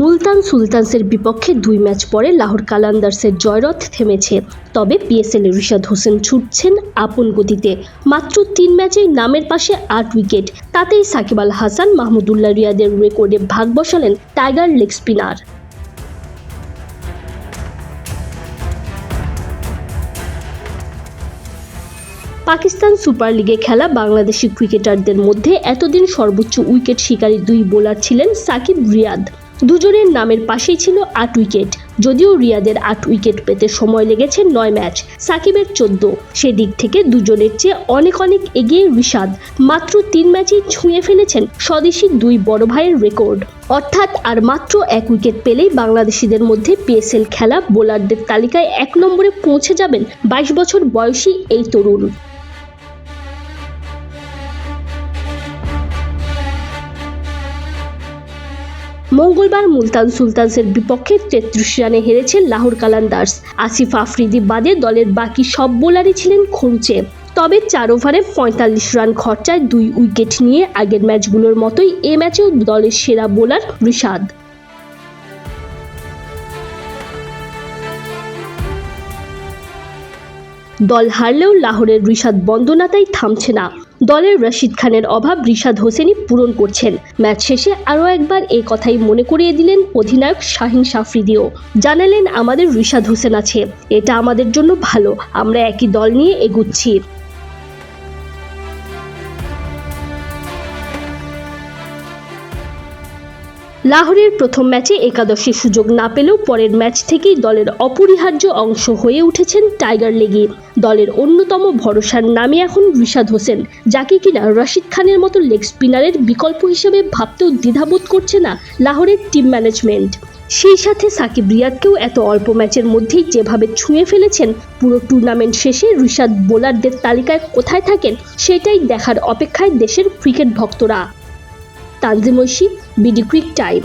মুলতান সুলতানসের বিপক্ষে দুই ম্যাচ পরে লাহোর কালান্দার্সের জয়রথ থেমেছে। তবে পিএসএল রিশাদ হোসেন ছুটছেন আপন গতিতে। মাত্র তিন ম্যাচেই নামের পাশে আট উইকেট। তাতেই সাকিব আল হাসান, মাহমুদুল্লাহ রিয়াদের রেকর্ডে ভাগ বসালেন tiger leg spinner. Pakistan super লিগে খেলা বাংলাদেশি ক্রিকেটারদের মধ্যে এতদিন সর্বোচ্চ উইকেট শিকারী দুই বোলার ছিলেন সাকিব রিয়াদ। দুজনের নামের পাশেই ছিল আট উইকেট। যদিও রিয়াদের আট উইকেট পেতে সময় লেগেছে নয় ম্যাচ। সাকিবের চোদ্দ। সেদিক থেকে দুজনের চেয়ে অনেক অনেক এগিয়ে রিশাদ। মাত্র তিন ম্যাচেই ছুঁয়ে ফেলেছেন স্বদেশি দুই বড় ভাইয়ের রেকর্ড। অর্থাৎ আর মাত্র এক উইকেট পেলেই বাংলাদেশিদের মধ্যে পিএসএল খেলা বোলারদের তালিকায় এক নম্বরে পৌঁছে যাবেন বাইশ বছর বয়সী এই তরুণ। মঙ্গলবার মুলতান সুলতানসের বিপক্ষে তেত্রিশ রানে হেরেছেন লাহোর কালান্দার্স। আসিফ আফ্রিদি বাদে দলের বাকি সব বোলারই ছিলেন খরুচে তবে চার ওভারে পঁয়তাল্লিশ রান খরচায় দুই উইকেট নিয়ে আগের ম্যাচগুলোর মতোই এ ম্যাচেও দলের সেরা বোলার রিশাদ। দল হারলেও লাহোরের রিশাদ বন্দনা তাই থামছে না। দলের রশিদ খানের অভাব রিশাদ হোসেনই পূরণ করছেন। ম্যাচ শেষে আরও একবার এই কথাই মনে করিয়ে দিলেন অধিনায়ক শাহিন সাফরিদিও। জানালেন, আমাদের রিশাদ হোসেন আছে। এটা আমাদের জন্য ভালো। আমরা একই দল নিয়ে এগুচ্ছি। লাহোরের প্রথম ম্যাচে একাদশী সুযোগ না পেলেও পরের ম্যাচ থেকেই দলের অপরিহার্য অংশ হয়ে উঠেছেন টাইগার লেগি। দলের অন্যতম ভরসার নামে এখন রিশাদ হোসেন, যাকে কিনা রশিদ খানের মতো লেগ স্পিনারের বিকল্প হিসেবে ভাবতেও দ্বিধাবোধ করছে না লাহোরের টিম ম্যানেজমেন্ট। সেই সাথে সাকিব রিয়াদকেও এত অল্প ম্যাচের মধ্যেই যেভাবে ছুঁয়ে ফেলেছেন, পুরো টুর্নামেন্ট শেষে রিশাদ বোলারদের তালিকায় কোথায় থাকেন, সেটাই দেখার অপেক্ষায় দেশের ক্রিকেট ভক্তরা। Tanjim Oishi BD cric time.